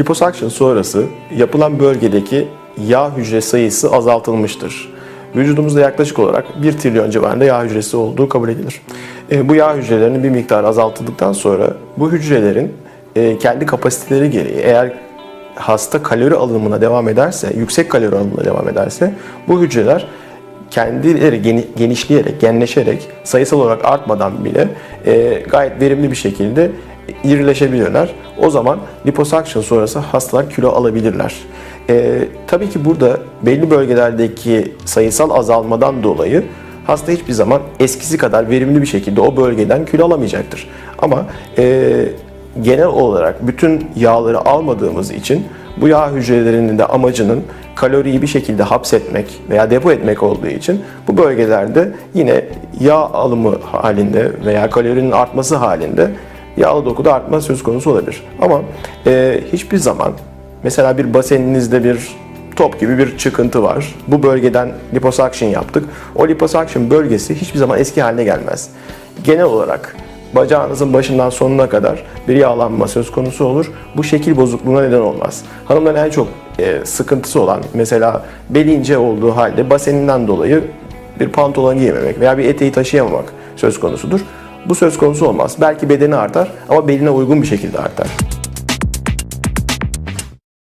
Liposuction sonrası yapılan bölgedeki yağ hücre sayısı azaltılmıştır. Vücudumuzda yaklaşık olarak 1 trilyon civarında yağ hücresi olduğu kabul edilir. E, bu yağ hücrelerinin bir miktarı azaltıldıktan sonra bu hücrelerin e, kendi kapasiteleri gereği eğer hasta kalori alımına devam ederse, yüksek kalori alımına devam ederse bu hücreler kendileri geni- genişleyerek, genleşerek, sayısal olarak artmadan bile e, gayet verimli bir şekilde irileşebiliyorlar. O zaman liposuction sonrası hastalar kilo alabilirler. E, tabii ki burada belli bölgelerdeki sayısal azalmadan dolayı hasta hiçbir zaman eskisi kadar verimli bir şekilde o bölgeden kilo alamayacaktır. Ama e, genel olarak bütün yağları almadığımız için bu yağ hücrelerinin de amacının kaloriyi bir şekilde hapsetmek veya depo etmek olduğu için bu bölgelerde yine yağ alımı halinde veya kalorinin artması halinde yağlı dokuda artma söz konusu olabilir. Ama e, hiçbir zaman mesela bir baseninizde bir top gibi bir çıkıntı var. Bu bölgeden liposuction yaptık. O liposuction bölgesi hiçbir zaman eski haline gelmez. Genel olarak bacağınızın başından sonuna kadar bir yağlanma söz konusu olur. Bu şekil bozukluğuna neden olmaz. Hanımların en çok e, sıkıntısı olan mesela beli ince olduğu halde baseninden dolayı bir pantolon giyememek veya bir eteği taşıyamamak söz konusudur. Bu söz konusu olmaz. Belki bedeni artar ama beline uygun bir şekilde artar.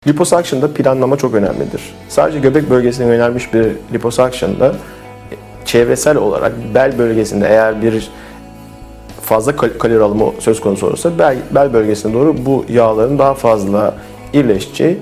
Liposuction'da planlama çok önemlidir. Sadece göbek bölgesine yönelmiş bir liposuction'da çevresel olarak bel bölgesinde eğer bir fazla kal- kalori alımı söz konusu olursa bel, bel bölgesine doğru bu yağların daha fazla birleşeceği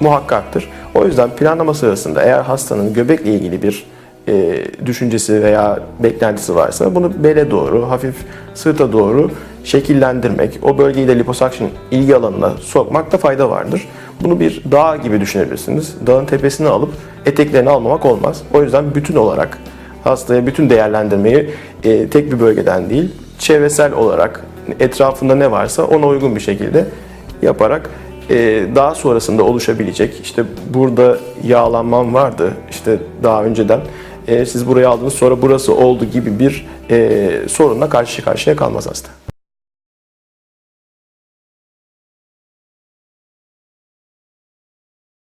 muhakkaktır. O yüzden planlama sırasında eğer hastanın göbekle ilgili bir e, düşüncesi veya beklentisi varsa bunu bele doğru, hafif sırta doğru şekillendirmek, o bölgeyi de liposuction ilgi alanına sokmakta fayda vardır. Bunu bir dağ gibi düşünebilirsiniz. Dağın tepesine alıp eteklerini almamak olmaz. O yüzden bütün olarak hastaya bütün değerlendirmeyi e, tek bir bölgeden değil, çevresel olarak etrafında ne varsa ona uygun bir şekilde yaparak e, daha sonrasında oluşabilecek işte burada yağlanmam vardı işte daha önceden siz burayı aldınız sonra burası oldu gibi bir e, sorunla karşı karşıya kalmaz hasta.